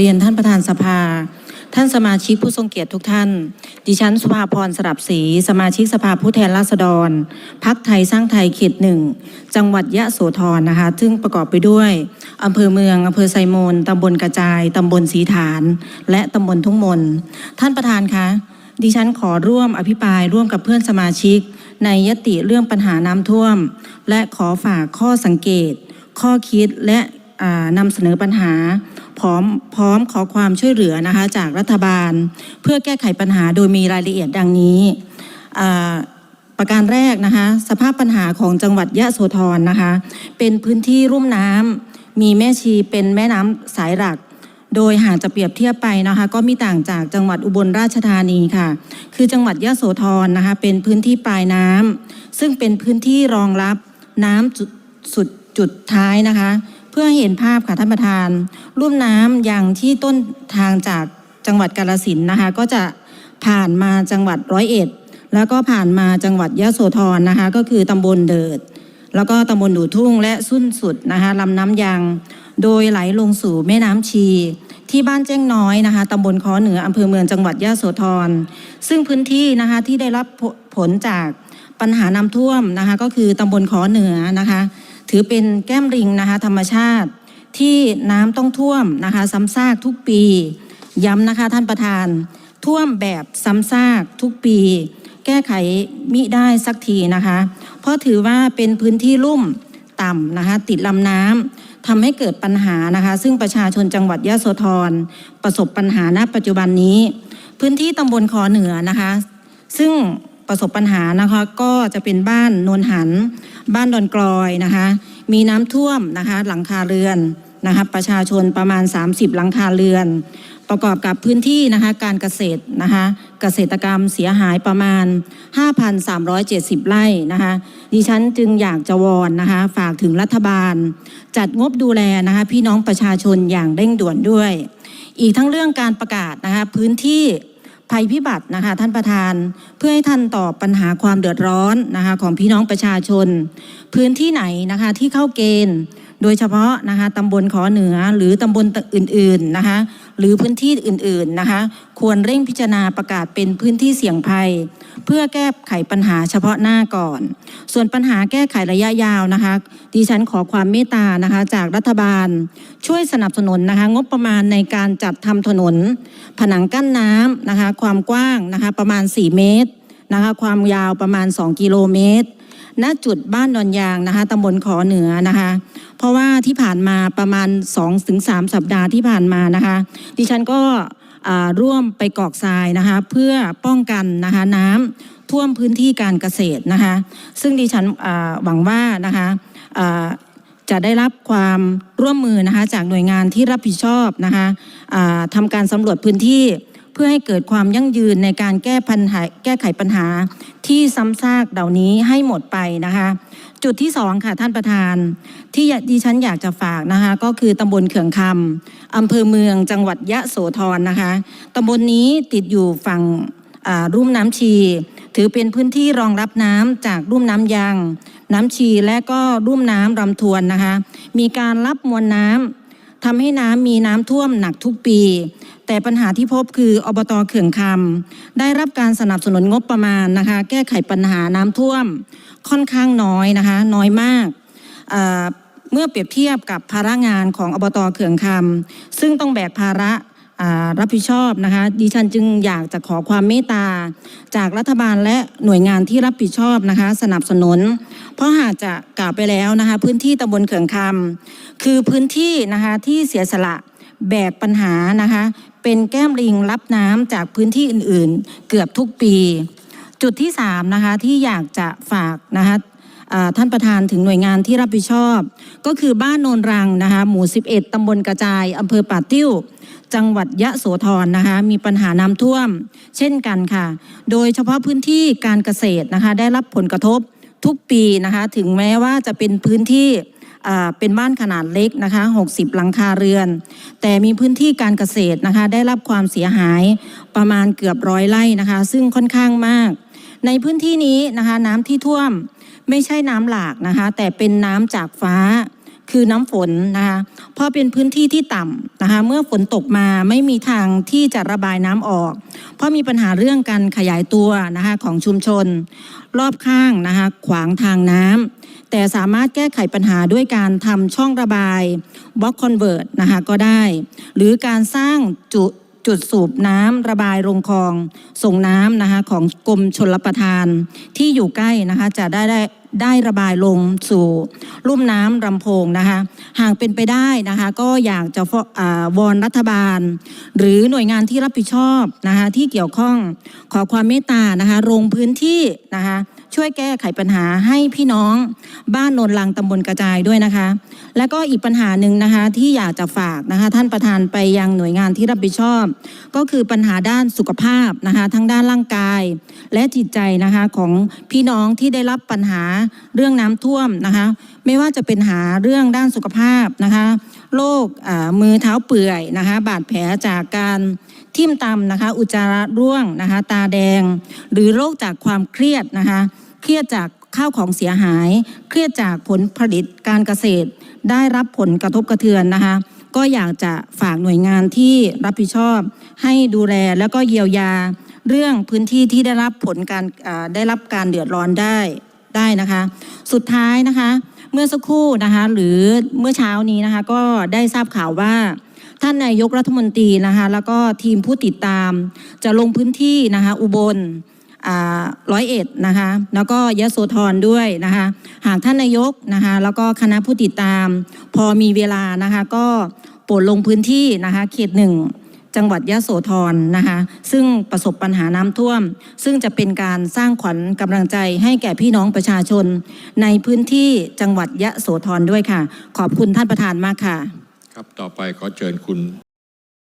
เรียนท่านประธานสภา ท่านสมาชิกผู้ทรงเกียรติทุกท่าน ดิฉันสุภาพรสลับศรีสมาชิกสภาผู้แทนราษฎรพักไทยสร้างไทยเขตหนึ่ง จังหวัดยะโสธรนะคะ ซึ่งประกอบไปด้วยอำเภอเมืองอำเภอไซโมนตำบลกระจายตำบลสีฐาน และตำบลทุ่งมน ท่านประธานคะดิฉันขอร่วมอภิปรายร่วมกับเพื่อนสมาชิก ในยติเรื่องปัญหาน้ำท่วม และขอฝากข้อสังเกต ข้อคิดและนำเสนอปัญหา พร้อมพร้อมขอความช่วยเหลือนะคะจากรัฐบาล เพื่อแก้ไขปัญหาโดยมีรายละเอียดดังนี้ประการแรกนะคะสภาพปัญหาของจังหวัดยะโสธรนะคะ เป็นพื้นที่รุ่มน้ำมีแม่ชีเป็นแม่น้ำสายหลัก โดยหากจะเปรียบเทียบไปนะคะ ก็มีต่างจากจังหวัดอุบลราชธานีค่ะ คือจังหวัดยะโสธรนะคะ เป็นพื้นที่ปลายน้ำซึ่งเป็นพื้นที่รองรับน้ำสุดจุดท้ายนะคะ พื่อเห็นภาพค่ะท่านประธาน รุ่มน้ำอย่างที่ต้นทางจากจังหวัดกาลสินนะคะ ก็จะผ่านมาจังหวัดร้อยเอ็ดแล้วก็ผ่านมาจังหวัดยะโสธรนะคะ ก็คือตำบลเดิด แล้วก็ตำบลดูทุ่งและสุ่นสุดนะคะลำน้ำยาง โดยไหลลงสู่แม่น้ำชี ที่บ้านแจ้งน้อยนะคะตำบลคอเหนืออำเภอเมืองจังหวัดยะโสธร ซึ่งพื้นที่นะคะที่ได้รับผลจากปัญหาน้ำท่วมนะคะ ก็คือตำบลคอเหนือนะคะ ถือเป็นแก้มริงนะคะธรรมชาติที่น้ำต้องท่วมนะคะซ้ำซากทุกปี ย้ำนะคะท่านประธาน ท่วมแบบซ้ำซากทุกปี แก้ไขมิได้สักทีนะคะ เพราะถือว่าเป็นพื้นที่ลุ่มต่ำนะคะติดลำน้ำทำให้เกิดปัญหานะคะ ซึ่งประชาชนจังหวัดยะโสธร ประสบปัญหาณปัจจุบันนี้ พื้นที่ตำบลคอเหนือนะคะ ซึ่ง ประสบปัญหานะคะก็จะเป็นบ้านโนนหัน บ้านดอนกลอยนะคะ มีน้ำท่วมนะคะหลังคาเรือนนะคะประชาชนประมาณ 30 หลังคาเรือน ประกอบกับพื้นที่นะคะการเกษตรนะคะเกษตรกรรมเสียหายประมาณ 5,370 ไร่นะคะดิฉันจึงอยากจะวอนนะคะฝากถึงรัฐบาล จัดงบดูแลนะคะพี่น้องประชาชนอย่างเร่งด่วนด้วย อีกทั้งเรื่องการประกาศนะคะพื้นที่ ภัยพิบัตินะคะท่านประธานเพื่อให้ท่านตอบปัญหาความเดือดร้อนนะคะของพี่น้องประชาชน พื้นที่ไหนนะคะที่เข้าเกณฑ์ โดยเฉพาะนะคะตำบลขอเหนือหรือตำบลอื่นๆนะคะ หรือพื้นที่อื่นๆนะคะ ควรเร่งพิจารณาประกาศเป็นพื้นที่เสี่ยงภัย เพื่อแก้ไขปัญหาเฉพาะหน้าก่อน ส่วนปัญหาแก้ไขระยะยาวนะคะดิฉันขอความเมตตานะคะจากรัฐบาล ช่วยสนับสนุนนะคะงบประมาณในการจัดทำถนน ผนังกั้นน้ำนะคะความกว้างนะคะประมาณ 4 เมตรนะคะความยาวประมาณ 2 กิโลเมตร ณจุดบ้านดอนยางนะคะตำบลขอเหนือนะคะ เพราะว่าที่ผ่านมาประมาณ 2-3 สัปดาห์ที่ผ่านมานะคะ ดิฉันก็ร่วมไปกอกทรายนะคะ เพื่อป้องกันนะคะน้ำท่วมพื้นที่การเกษตรนะคะ ซึ่งดิฉันหวังว่านะคะจะได้รับความร่วมมือนะคะจากหน่วยงานที่รับผิดชอบนะคะทำการสำรวจพื้นที่ พื่อให้เกิดความยั่งยืนในการแก้ปัญหาแก้ไขปัญหาที่ซ้ำซากเหล่านี้ให้หมดไปนะคะ จุดที่สองค่ะท่านประธาน ที่ดิฉันอยากจะฝากนะคะ ก็คือตำบลเขื่องคำอำเภอเมืองจังหวัดยะโสธรนะคะตำบลนี้ติดอยู่ฝั่งรุ่มน้ำชี ถือเป็นพื้นที่รองรับน้ำจากรุ่มน้ำยาง น้ำชีและก็รุ่มน้ำลำธวนนะคะ มีการรับมวลน้ำ ทำให้น้ำมีน้ำท่วมหนักทุกปี แต่ปัญหาที่พบคืออบตเขื่องคำได้รับการสนับสนุนงบประมาณนะคะ แก้ไขปัญหาน้ำท่วมค่อนข้างน้อยนะคะ น้อยมากเเมื่อเปรียบเทียบกับภาระงานของอบตเขื่องคำซึ่งต้องแบกภาระ รับผิดชอบนะคะดิฉันจึงอยากจะขอความเมตตาจากรัฐบาลและหน่วยงานที่รับผิดชอบนะคะ สนับสนุน เพราะหากจะกล่าวไปแล้วนะคะ พื้นที่ตำบลเขื่องคำคือพื้นที่นะคะที่เสียสละแบกปัญหานะคะ เป็นแก้มลิงรับน้ำจากพื้นที่อื่นๆ เกือบทุกปี จุดที่สามนะคะที่อยากจะฝากนะคะ ท่านประธานถึงหน่วยงานที่รับผิดชอบ ก็คือบ้านโนนรังนะคะหมู่ 11ตำบลกระจายอำเภอป่าติ้ว จังหวัดยะโสธรนะคะมีปัญหาน้ำท่วม เช่นกันค่ะ โดยเฉพาะพื้นที่การเกษตรนะคะได้รับผลกระทบทุกปีนะคะถึงแม้ว่าจะเป็นพื้นที่เป็นบ้านขนาดเล็กนะคะ 60 หลังคาเรือน แต่มีพื้นที่การเกษตรนะคะ ได้รับความเสียหายประมาณเกือบร้อยไร่นะคะ ซึ่งค่อนข้างมาก ในพื้นที่นี้นะคะน้ำที่ท่วมไม่ใช่น้ำหลากนะคะ แต่เป็นน้ำจากฟ้าคือน้ำฝนนะคะเพราะเป็นพื้นที่ที่ต่ำนะคะ เมื่อฝนตกมาไม่มีทางที่จะระบายน้ำออก เพราะมีปัญหาเรื่องการขยายตัวนะคะของชุมชน รอบข้างนะคะขวางทางน้ำแต่สามารถแก้ไขปัญหาด้วยการทำช่องระบายบล็อกคอนเวิร์ตนะคะก็ได้ หรือการสร้างจุ จุดสูบน้ำระบายลงคลอง ส่งน้ำนะคะของกรมชลประทานที่อยู่ใกล้นะคะจะได้ได้ได้ระบายลงสู่ลุ่มน้ำลำโพงนะคะหากเป็นไปได้นะคะก็อยากจะอาวอนรัฐบาล หรือหน่วยงานที่รับผิดชอบนะคะที่เกี่ยวข้องขอความเมตตานะคะลงพื้นที่นะคะช่วยแก้ไขปัญหาให้พี่น้องบ้านโนนลังตำบลกระจายด้วยนะคะ และก็อีกปัญหาหนึ่งนะคะที่อยากจะฝากนะคะท่านประธานไปยังหน่วยงานที่รับผิดชอบ ก็คือปัญหาด้านสุขภาพนะคะทั้งด้านร่างกาย และจิตใจนะคะของพี่น้องที่ได้รับปัญหาเรื่องน้ำท่วมนะคะ ไม่ว่าจะเป็นหาเรื่องด้านสุขภาพนะคะโรคมือเท้าเปื่อยนะคะ บาดแผลจากการทิ่มตำนะคะ อุจจาระร่วงนะคะ ตาแดง หรือโรคจากความเครียดนะคะ เครียดจากข้าวของเสียหาย เครียดจากผลผลิตการเกษตร ได้รับผลกระทบกระเทือนนะคะ ก็อยากจะฝากหน่วยงานที่รับผิดชอบ ให้ดูแลแล้วก็เยียวยาเรื่องพื้นที่ที่ได้รับผลการได้รับการเดือดร้อนได้ ได้นะคะ สุดท้ายนะคะ เมื่อสักครู่นะคะหรือเมื่อเช้านี้นะคะ ก็ได้ทราบข่าวว่าท่านนายกรัฐมนตรีนะคะ แล้วก็ทีมผู้ติดตาม จะลงพื้นที่นะคะ อุบลร้อยเอ็ดนะคะ แล้วก็ยะโสธรด้วยนะคะ หากท่านนายกนะคะ แล้วก็คณะผู้ติดตาม พอมีเวลานะคะ ก็โปรดลงพื้นที่นะคะ เขตหนึ่ง จังหวัดยะโสธรนะคะซึ่งประสบปัญหาน้ำท่วม ซึ่งจะเป็นการสร้างขวัญกำลังใจให้แก่พี่น้องประชาชน ในพื้นที่จังหวัดยะโสธรด้วยค่ะ ขอบคุณท่านประธานมากค่ะ ครับต่อไปขอเชิญคุณ